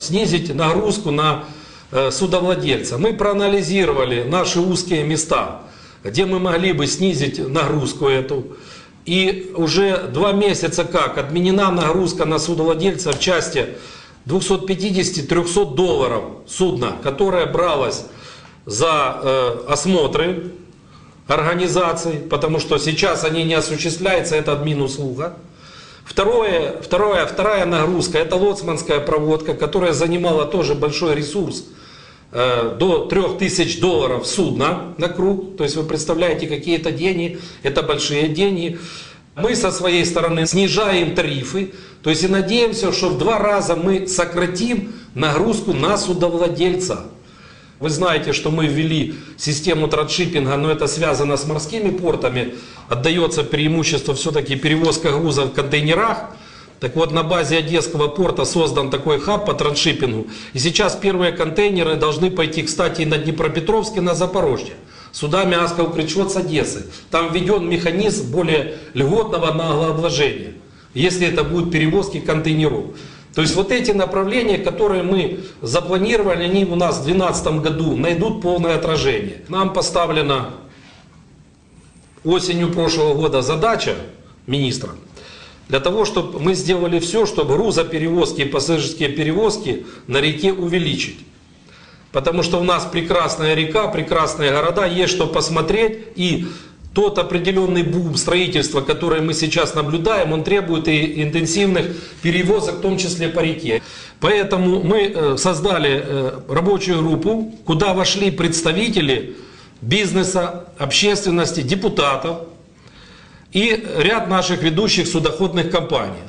снизить нагрузку на э, судовладельца. Мы проанализировали наши узкие места, где мы могли бы снизить нагрузку эту. И уже два месяца как отменена нагрузка на судовладельца в части 250-300 долларов судна, которое бралось за э, осмотры организаций, потому что сейчас они не осуществляются, это админ-услуга. Второе, второе, вторая нагрузка – это лоцманская проводка, которая занимала тоже большой ресурс, э, до 3000 долларов судна на круг. То есть вы представляете, какие это деньги, это большие деньги. Мы со своей стороны снижаем тарифы, то есть и надеемся, что в два раза мы сократим нагрузку на судовладельца. Вы знаете, что мы ввели систему траншиппинга, но это связано с морскими портами. Отдается преимущество все-таки перевозка грузов в контейнерах. Так вот, на базе Одесского порта создан такой хаб по траншиппингу. И сейчас первые контейнеры должны пойти, кстати, на Днепропетровск и на Запорожье. Сюда мяско укречет с Одессы. Там введен механизм более льготного налогообложения, если это будут перевозки контейнеров. То есть вот эти направления, которые мы запланировали, они у нас в 2012 году найдут полное отражение. Нам поставлена осенью прошлого года задача министра для того, чтобы мы сделали все, чтобы грузоперевозки и пассажирские перевозки на реке увеличить. Потому что у нас прекрасная река, прекрасные города, есть что посмотреть. И тот определенный бум строительства, который мы сейчас наблюдаем, он требует и интенсивных перевозок, в том числе по реке. Поэтому мы э, создали э, рабочую группу, куда вошли представители бизнеса, общественности, депутатов и ряд наших ведущих судоходных компаний.